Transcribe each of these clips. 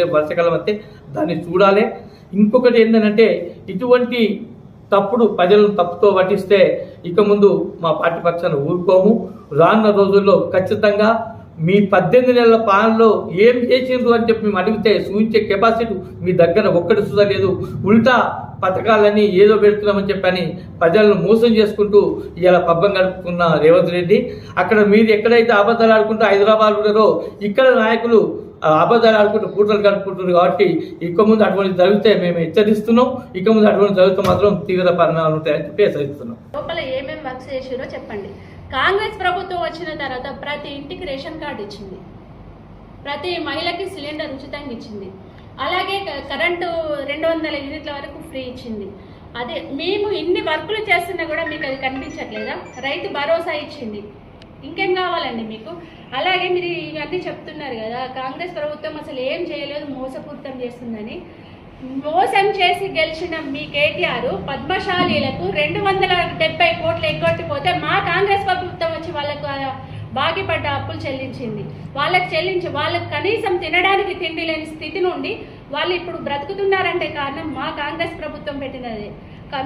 రేపు వర్షాకాలం వస్తే దాన్ని చూడాలి. ఇంకొకటి ఏంటంటే ఇటువంటి తప్పుడు ప్రజలను తప్పుతో పట్టిస్తే ఇక ముందు మా పార్టీ పక్షాన్ని ఊరుకోము. రానున్న రోజుల్లో ఖచ్చితంగా మీ పద్దెనిమిది నెలల పాలనలో ఏం చేసిండ్రు అని చెప్పి మేము అడిగితే సూచించే కెపాసిటీ మీ దగ్గర ఒక్కటి సుధా లేదు. ఉల్టా పథకాలని ఏదో పెడుతున్నామని చెప్పని ప్రజలను మోసం చేసుకుంటూ ఇలా పబ్బం గడుపుకున్న రేవంత్ రెడ్డి. అక్కడ మీరు ఎక్కడైతే అబద్ధాలు ఆడుకుంటూ హైదరాబాద్ ఉన్నారో ఇక్కడ నాయకులు అబద్ధాలు ఆడుకుంటూ కూటలు గడుపుకుంటున్నారు కాబట్టి ఇక ముందు అటువంటి జరిగితే మేము హెచ్చరిస్తున్నాం. ఇక ముందు అటువంటి జరిగితే మాత్రం తీవ్ర పరిణామాలు ఉంటాయని చెప్పి హెచ్చరిస్తున్నాం. లోపల ఏమేమి వర్క్స్ చేసారో చెప్పండి. కాంగ్రెస్ ప్రభుత్వం వచ్చిన తర్వాత ప్రతి ఇంటికి రేషన్ కార్డు ఇచ్చింది. ప్రతి మహిళకి సిలిండర్ ఉచితంగా ఇచ్చింది. అలాగే కరెంటు రెండు వందల యూనిట్ల వరకు ఫ్రీ ఇచ్చింది. అదే మేము ఇన్ని వర్కులు చేస్తున్నా కూడా మీకు అది కనిపించట్లేదా? రైతు భరోసా ఇచ్చింది. ఇంకేం కావాలండి మీకు? అలాగే మీరు ఇవన్నీ చెప్తున్నారు కదా కాంగ్రెస్ ప్రభుత్వం అసలు ఏం చేయలేదు మోసపూరితం చేస్తుందని. మోసం చేసి గెలిచిన మీ కేటీఆర్ పద్మశాలీలకు రెండు వందల డెబ్బై కోట్లు ఎగ్గొట్టిపోతే మా కాంగ్రెస్ ప్రభుత్వం వచ్చి వాళ్ళకు ఆ అప్పులు చెల్లించింది. వాళ్ళకి చెల్లించి వాళ్ళకి కనీసం తినడానికి తిండి లేని స్థితి నుండి వాళ్ళు ఇప్పుడు బ్రతుకుతున్నారంటే కారణం మా కాంగ్రెస్ ప్రభుత్వం పెట్టినది.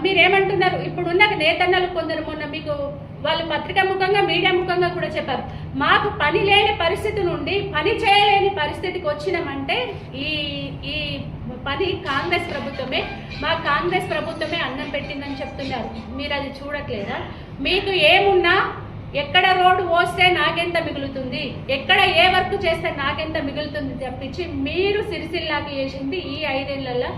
మీరేమంటున్నారు? ఇప్పుడున్న నేతన్నలు కొందరు మొన్న మీకు వాళ్ళు పత్రికా ముఖంగా మీడియా ముఖంగా కూడా చెప్పారు. మాకు పని లేని పరిస్థితి నుండి పని చేయలేని పరిస్థితికి వచ్చినామంటే ఈ ఈ పని కాంగ్రెస్ ప్రభుత్వమే మా కాంగ్రెస్ ప్రభుత్వమే అన్నం పెట్టిందని చెప్తున్నారు. మీరు అది చూడట్లేదా? మీకు ఏమున్నా ఎక్కడ రోడ్డు పోస్తే నాకెంత మిగులుతుంది? ఎక్కడ ఏ వర్క్ చేస్తే నాకెంత మిగులుతుంది? తప్పించి మీరు సిరిసిల్లాకి చేసింది ఈ ఐదేళ్ళలో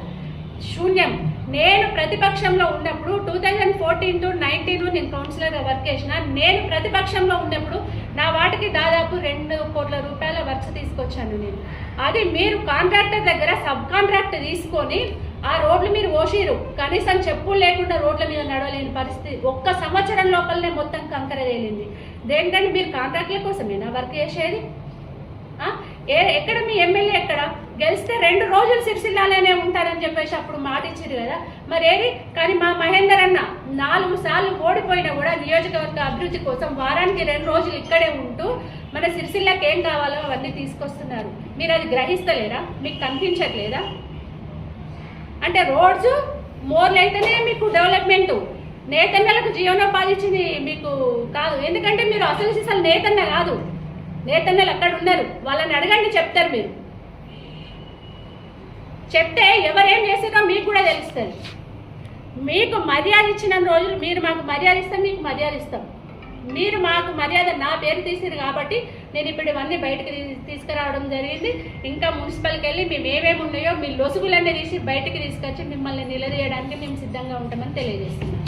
శూన్యం. నేను ప్రతిపక్షంలో ఉన్నప్పుడు two thousand fourteen to nineteen నేను కౌన్సిలర్గా వర్క్ చేసిన. నేను ప్రతిపక్షంలో ఉన్నప్పుడు నా వాటికి దాదాపు రెండు కోట్ల రూపాయల వర్క్స్ తీసుకొచ్చాను నేను. అది మీరు కాంట్రాక్టర్ దగ్గర సబ్ కాంట్రాక్ట్ తీసుకొని ఆ రోడ్లు మీరు ఓసిరు కనీసం చెప్పులు లేకుండా రోడ్ల మీద నడవలేని పరిస్థితి. ఒక్క సంవత్సరం లోపలనే మొత్తం కంకర తేలింది. దేనికంటే మీరు కాంట్రాక్ట్ల కోసమేనా వర్క్ చేసేది? ఏ ఎక్కడ మీ ఎమ్మెల్యే ఎక్కడ? గెలిస్తే రెండు రోజులు సిరిసిల్లాలోనే ఉంటారని చెప్పేసి అప్పుడు మాట ఇచ్చారు కదా. మరి ఏది కానీ మా మహేందర్ అన్న నాలుగు సార్లు ఓడిపోయినా కూడా నియోజకవర్గ అభివృద్ధి కోసం వారానికి రెండు రోజులు ఇక్కడే ఉంటూ మన సిరిసిల్లకి ఏం కావాలో అవన్నీ తీసుకొస్తున్నారు. మీరు అది గ్రహిస్తలేరా? మీకు కనిపించట్లేదా? అంటే రోడ్స్ మోర్లు అయితేనే మీకు డెవలప్మెంట్. నేతన్నలకు జీవనోపాధి ఇచ్చింది మీకు కాదు. ఎందుకంటే మీరు అసలు అసలు నేతన్న కాదు. నేతన్నలు అక్కడ ఉన్నారు. వాళ్ళని అడగండి చెప్తారు మీరు. చెప్తే ఎవరేం చేసారో మీకు కూడా తెలుస్తుంది. మీకు మర్యాద ఇచ్చిన రోజులు మీరు మాకు మర్యాద ఇస్తాం మీకు మర్యాద ఇస్తాం. మీరు మాకు మర్యాద నా పేరు తీసిరు కాబట్టి నేను ఇప్పుడు ఇవన్నీ బయటకు తీసుకురావడం జరిగింది. ఇంకా మున్సిపల్కి వెళ్ళి మేము ఏమేమి ఉన్నాయో మీ లొసుగులన్నీ తీసి బయటకు తీసుకొచ్చి మిమ్మల్ని నిలదీయడానికి మేము సిద్ధంగా ఉంటామని తెలియజేస్తున్నాం.